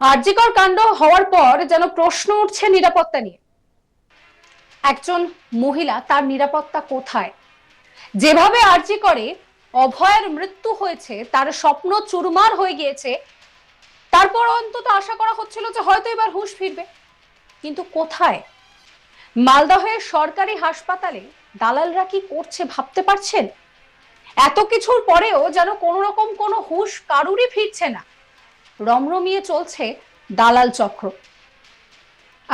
আরজিকর কাণ্ড হওয়ার পর যেন প্রশ্ন উঠছে নিরাপত্তা নিয়ে। একজন মহিলা তার নিরাপত্তা কোথায়? যেভাবে আরজি করে অভয়ের মৃত্যু হয়েছে, তার স্বপ্ন চুরমার হয়ে গিয়েছে, তারপর অন্তত আশা করা হচ্ছিল যে হয়তো এবার হুঁশ ফিরবে। কিন্তু কোথায়? মালদহের সরকারি হাসপাতালে দালালরা কি করছে ভাবতে পারছেন? এত কিছুর পরেও যেন কোনো রকম কোনো হুঁশ কারুরই ফিরছে না। রমরমিয়ে চলছে দালাল চক্র।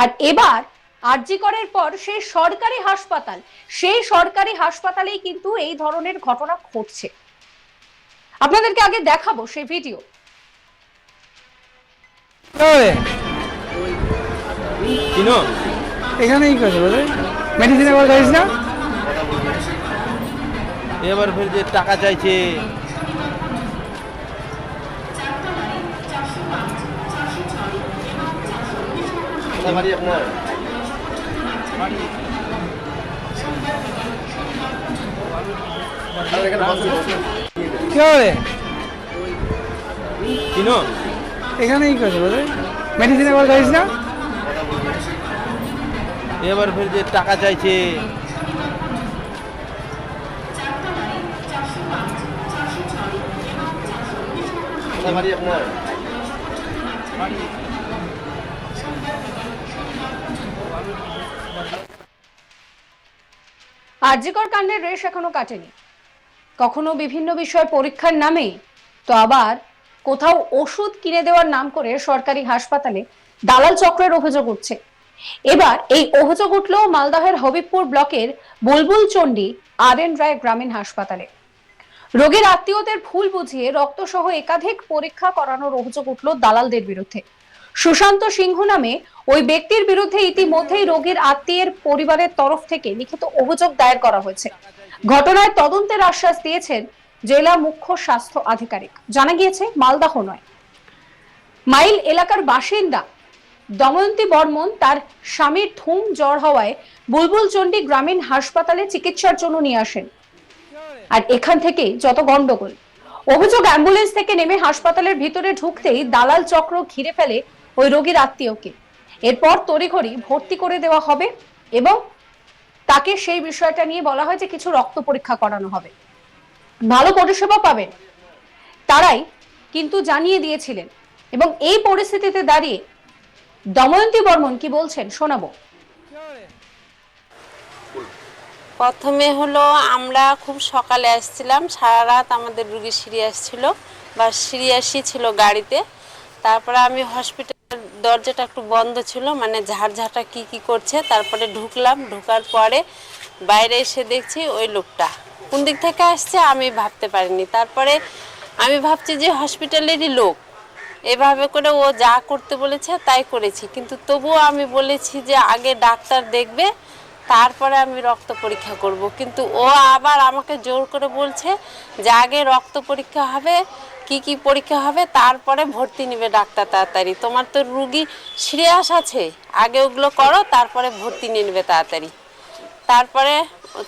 আর এবার আরজিকরের পর সেই সরকারি হাসপাতাল সেই সরকারি হাসপাতালেই কিন্তু এই ধরনের ঘটনা ঘটছে। আপনাদেরকে আগে দেখাবো সেই ভিডিও। এখানেই মেডিসিন না? এবার ফের যে টাকা চাইছে বাড়ি আপনার কি হবে চিনো এখানেই কাজ বলে মেডিসিন একবার খাইস না এবার ফের যে টাকা চাইছে বাড়ি আপনার আরজিকর কাণ্ডের রেশ এখনও কাটেনি। কখনো বিভিন্ন বিষয় পরীক্ষার নামে তো আবার কোথাও ওষুধ কিনে দেওয়ার নাম করে সরকারি হাসপাতালে দালাল চক্রের অভিযোগ উঠছে। এবার এই অভিযোগ উঠল মালদহের হবিবপুর ব্লকের বুলবুল চণ্ডী আর এন রায় গ্রামীণ হাসপাতালে। রোগীর আত্মীয়দের ভুল বুঝিয়ে রক্তসহ একাধিক পরীক্ষা করানোর অভিযোগ উঠল দালালদের বিরুদ্ধে। সুশান্ত সিংহ নামে ওই ব্যক্তির বিরুদ্ধে ইতিমধ্যেই রোগীর আত্মীয়ের পরিবারের তরফ থেকে লিখিত অভিযোগ দায়ের করা হয়েছে। ঘটনায় তদন্তের আশ্বাস দিয়েছেন জেলা মুখ্য স্বাস্থ্য আধিকারিক। জানা গিয়েছে, মালদাহ নয়। মাইল এলাকার বাসিন্দা দময়ন্তী বর্মন তার স্বামীর থুম জ্বর হওয়ায় বুলবুল চণ্ডী গ্রামীণ হাসপাতালে চিকিৎসার জন্য নিয়ে আসেন। আর এখান থেকে যত গন্ডগোল। অভিযোগ অ্যাম্বুলেন্স থেকে নেমে হাসপাতালের ভিতরে ঢুকতেই দালাল চক্র ঘিরে ফেলে ওই রোগীর আত্মীয়কে এরপর তড়িঘড়ি ভর্তি করে দেওয়া হবে এবং তাকে সেই বিষয়টা নিয়ে বলা হয় যে কিছু রক্ত পরীক্ষা করানো হবে। ভালো পরিষেবা পাবেন। তারাই কিন্তু জানিয়ে দিয়েছিলেন এবং এই পরিস্থিতিতে দাঁড়িয়ে দময়ন্তী বর্মন কি বলছেন শোনাবো। প্রথমে হলো আমরা খুব সকালে আসছিলাম, সারা রাত আমাদের রুগী সিরিয়াস ছিল বা সিরিয়াসই ছিল গাড়িতে। তারপরে আমি হসপিটাল দরজাটা একটু বন্ধ ছিল মানে ঝাড়ঝাটা কি কি করছে, তারপরে ঢুকলাম, ঢুকার পরে বাইরে এসে দেখছি ওই লোকটা। কোন দিক থেকে আসছে আমি ভাবতে পারিনি। তারপরে আমি ভাবছি যে হসপিটালেরই লোক। এভাবে করে ও যা করতে বলেছে তাই করেছি। কিন্তু তবুও আমি বলেছি যে আগে ডাক্তার দেখবে, তারপরে আমি রক্ত পরীক্ষা করব। কিন্তু ও আবার আমাকে জোর করে বলছে যে আগে রক্ত পরীক্ষা হবে কি কি পরীক্ষা হবে তারপরে ভর্তি নেবে ডাক্তার তাড়াতাড়ি। তোমার তো রুগী সিরিয়াস আছে। আগে ওগুলো করো, তারপরে ভর্তি নিয়ে নেবে তাড়াতাড়ি। তারপরে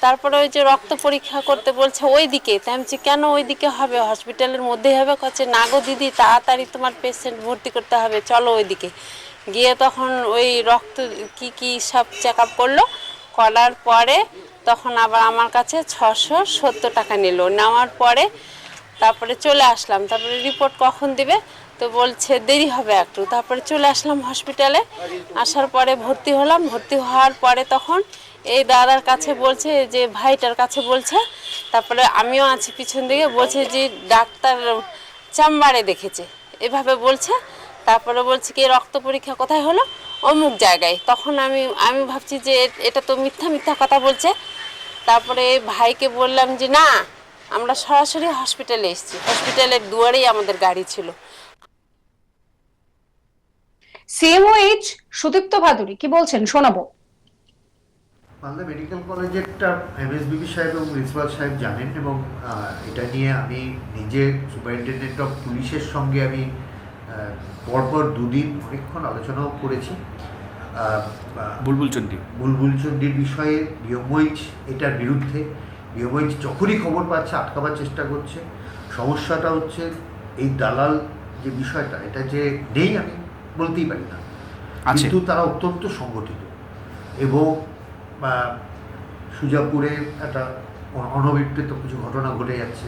তারপরে ওই যে রক্ত পরীক্ষা করতে বলছে ওই দিকে তাই কেন ওই দিকে হবে? হসপিটালের মধ্যেই হবে? কচ্ছে, না গো দিদি, তাড়াতাড়ি তোমার পেশেন্ট ভর্তি করতে হবে, চলো ওইদিকে। গিয়ে তখন ওই রক্ত কি কি সব চেক আপ করল। করার পরে তখন আবার আমার কাছে ছশো সত্তর টাকা নিল। নেওয়ার পরে তারপরে চলে আসলাম। তারপরে রিপোর্ট কখন দিবে? তো বলছে দেরি হবে একটু। তারপরে চলে আসলাম হসপিটালে আসার পরে ভর্তি হলাম। ভর্তি হওয়ার পরে তখন এই দাদার কাছে বলছে যে ভাইটার কাছে বলছে, তারপরে আমিও আছি পিছন দিকে, বলছে যে ডাক্তার চেম্বারে দেখেছে। এভাবে বলছে। তারপরে বলছে কি, রক্ত পরীক্ষা কোথায় হলো? অমুক জায়গায়। তখন আমি আমি ভাবছি যে এটা তো মিথ্যা মিথ্যা কথা বলছে। তারপরে ভাইকে বললাম যে, না আমরা সরাসরি হসপিটালে এসেছি। হসপিটালের দুয়ারেই আমাদের গাড়ি ছিল। সিএমওএইচ সুদীপ্ত ভাদুরী কি বলছেন? শোনাবো। মালদা মেডিকেল কলেজেরটা এমএসবিবি সাহেব এবং প্রিন্সিপাল সাহেব জানেন এবং এটা নিয়ে আমি নিজে সুপারিনটেন্ডেন্ট অফ পুলিশের সঙ্গে আমি পরপর দুদিন অনেকক্ষণ আলোচনাও করেছি। বুলবুল চন্ডী বুলবুল চণ্ডীর বিষয়ে বিয়মইচ এটার বিরুদ্ধে বিয়মইচ যখনই খবর পাচ্ছে আটকাবার চেষ্টা করছে। সমস্যাটা হচ্ছে এই দালাল যে বিষয়টা এটা যে নেই আমি বলতেই পারি না। কিন্তু তারা অত্যন্ত সংগঠিত। এবং সুজাপুরে একটা অ- অনভিপ্রেত কিছু ঘটনা ঘটে যাচ্ছে।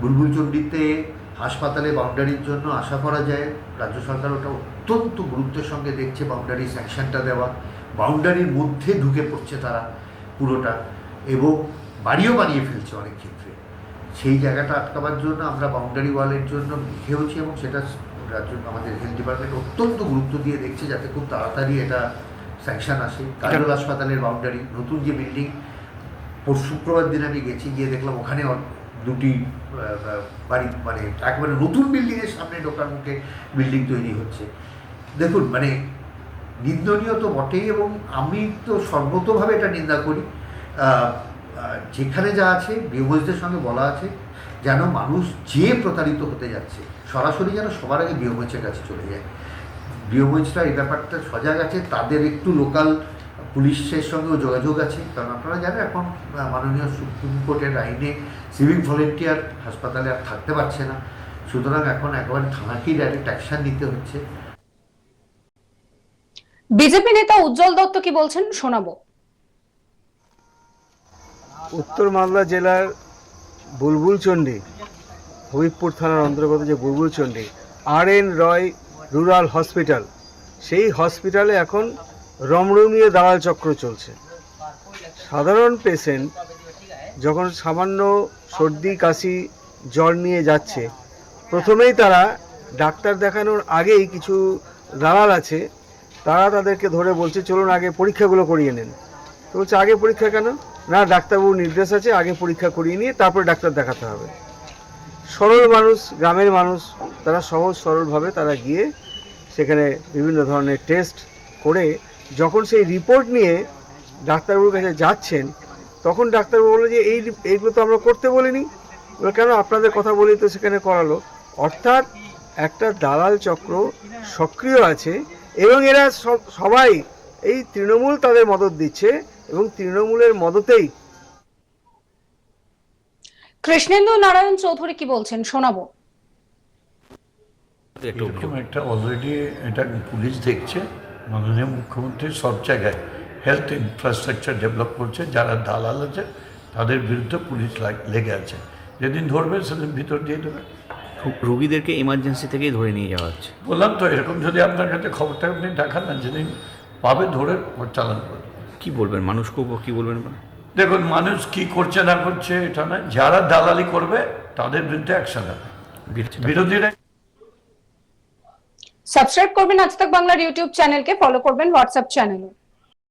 বুলবুলচণ্ডীতে হাসপাতালে বাউন্ডারির জন্য আশা করা যায় রাজ্য সরকার ওটা অত্যন্ত গুরুত্বের সঙ্গে দেখছে বাউন্ডারি স্যাংশনটা দেওয়া। বাউন্ডারির মধ্যে ঢুকে পড়ছে তারা পুরোটা। এবং বাড়িও বানিয়ে ফেলছে অনেক ক্ষেত্রে। সেই জায়গাটা আটকাবার জন্য আমরা বাউন্ডারি ওয়ালের জন্য লিখেওছি এবং সেটা রাজ্য আমাদের হেলথ ডিপার্টমেন্ট অত্যন্ত গুরুত্ব দিয়ে দেখছে যাতে খুব তাড়াতাড়ি এটা স্যাংশন আসে। কাজল হাসপাতালের বাউন্ডারি নতুন যে বিল্ডিং শুক্রবার দিন আমি গেছি, গিয়ে দেখলাম ওখানে দুটি বাড়ি মানে একেবারে নতুন বিল্ডিংয়ের সামনে ঢোকার মুখে বিল্ডিং তৈরি হচ্ছে। দেখুন মানে নিন্দনীয় তো বটেই এবং আমি তো সর্বতভাবে এটা নিন্দা করি। যেখানে যা আছে বিহমজদের সঙ্গে বলা আছে, যেন মানুষ যে প্রতারিত হতে যাচ্ছে, সরাসরি যেন সবার আগে বিহমজের কাছে চলে যায়। বিহমজরা এই ব্যাপারটা সজাগ আছে, তাদের একটু লোকাল পুলিশের সঙ্গেও যোগাযোগ আছে। কারণ আপনারা জানেন, এখন মাননীয় সুপ্রিম কোর্টের আইনে সিভিক ভলেন্টিয়ার হাসপাতালে আর থাকতে পারছে না। সুতরাং এখন একেবারে থানাকেই ডাইরেক্ট অ্যাকশন নিতে হচ্ছে। বিজেপি নেতা উজ্জ্বল দত্ত কি বলছেন, শোনাবো। উত্তর মালদা জেলার বুলবুলচণ্ডী হবিবপুর থানার অন্তর্গত যে Bulbulchandi R N Roy rural hospital, সেই হসপিটালে এখন রমরমিয়ে দালাল চক্র চলছে। সাধারণ পেশেন্ট যখন সামান্য সর্দি, কাশি, জ্বর নিয়ে যাচ্ছে, প্রথমেই তারা ডাক্তার দেখানোর আগেই কিছু দালাল আছে, তারা তাদেরকে ধরে বলছে, চলুন আগে পরীক্ষাগুলো করিয়ে নেন। তো বলছে, আগে পরীক্ষা কেন? না ডাক্তারবাবুর নির্দেশ আছে, আগে পরীক্ষা করিয়ে নিয়ে তারপরে ডাক্তার দেখাতে হবে। সরল মানুষ, গ্রামের মানুষ, তারা সহজ সরলভাবে তারা গিয়ে সেখানে বিভিন্ন ধরনের টেস্ট করে, যখন সেই রিপোর্ট নিয়ে ডাক্তারবাবুর কাছে যাচ্ছেন, তখন ডাক্তারবাবু বলল যে, এই এইগুলো তো আমরা করতে বলিনি। বলে কেন? আপনাদের কথা বলেই তো সেখানে করালো অর্থাৎ একটা দালাল চক্র সক্রিয় আছে এবং এরা সব, সবাই এই তৃণমূল তাদের মদত দিচ্ছে। এবং তৃণমূলের মদতেই কৃষ্ণেন্দু নারায়ণ চৌধুরী কি বলছেন? শোনাবো। এরকম একটা অলরেডি এটা পুলিশ দেখছে মাননীয় মুখ্যমন্ত্রী সব জায়গায় হেলথ ইনফ্রাস্ট্রাকচার ডেভেলপ করছে যারা দালাল আছে তাদের বিরুদ্ধে পুলিশ লাগ- লেগে আছে। যেদিন ধরবে সেদিন ভিতর দিয়ে দেবে। রোগীদেরকে ইমার্জেন্সি থেকেই ধরে নিয়ে যাওয়া হচ্ছে। বললাম তো এরকম যদি আপনার কাছে খবরটা আপনি দেখান না যেদিন পাবে ধরে ওর চালান করবে কি বলবেন? মানুষকেও কি বলবেন? দেখুন মানুষ কি করছে না করছে এটা না যারা দালালি করবে তাদের বিরুদ্ধে অ্যাকশন হবে। বিরোধীরা সাবস্ক্রাইব করবেন আজ তক বাংলার ইউটিউব চ্যানেলকে ফলো করবেন হোয়াটসঅ্যাপ চ্যানেলও